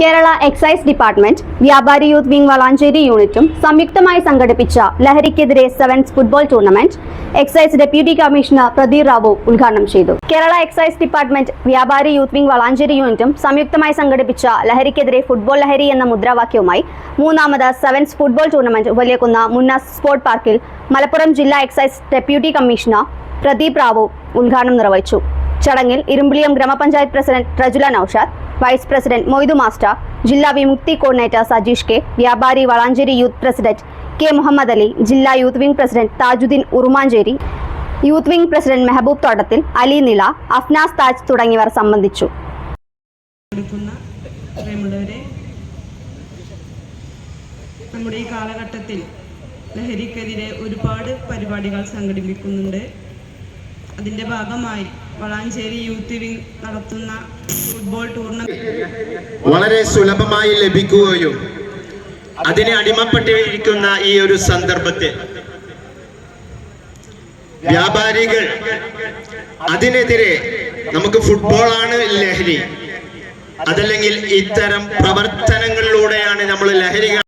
Kerala excise department വ്യാപാരി youth wing Valanchery യൂണിറ്റും സംയുക്തമായി സംഘടിപ്പിച്ച ലഹരിക്കെതിരെ sevens football tournament excise deputy commissioner Pradeep Rao ഉദ്ഘാടനം ചെയ്തു. കേരള എക്സൈസ് ഡിപ്പാർട്ട്മെന്റ് വ്യാപാരി യൂത്ത് വിംഗ് വളാഞ്ചേരി യൂണിറ്റും സംയുക്തമായി സംഘടിപ്പിച്ച ലഹരിക്കെതിരെ ഫുട്ബോൾ ലഹരി എന്ന മുദ്രാവാക്യവുമായി മൂന്നാമത് സെവൻസ് ഫുട്ബോൾ ടൂർണമെന്റ് വലിയകുന്ന മുന്ന സ്പോർട് പാർക്കിൽ മലപ്പുറം ജില്ലാ excise deputy commissioner Pradeep Rao ഉദ്ഘാടനം നിർവഹിച്ചു. ചടങ്ങിൽ ഇരുമ്പിളിയം ഗ്രാമപഞ്ചായത്ത് president Rajula Noushad vice president Moidu master ജില്ലാ വിമുക്തി കോർഡിനേറ്റർ സജീഷ് കെ വ്യാപാരി Valanchery youth president K Muhammad Ali ജില്ലാ youth wing president Thajudheen Urumancheri youth wing president Mehaboob Thottathil Ali നില അഫ്നാസ് താജ് തുടങ്ങിയവർ സംബന്ധിച്ചു. നമ്മുടെ ഈ കാലഘട്ടത്തിൽ ലഹരിക്കെതിരെ ഒരുപാട് പരിപാടികൾ സംഘടിപ്പിക്കുന്നുണ്ട്. അതിന്റെ ഭാഗമായി വളാഞ്ചേരി യൂത്ത് വിംഗ് നടത്തുന്ന ഫുട്ബോൾ ടൂർണമെന്റ് വളരെ സുലഭമായി ലഭിക്കുകയും അതിനെ അടിമപ്പെട്ടിരിക്കുന്ന ഈ ഒരു സന്ദർഭത്തിൽ വ്യാപാരികൾ അതിനെതിരെ നമുക്ക് ഫുട്ബോളാണ് ലഹരി. അതല്ലെങ്കിൽ ഇത്തരം പ്രവർത്തനങ്ങളിലൂടെയാണ് നമ്മൾ ലഹരി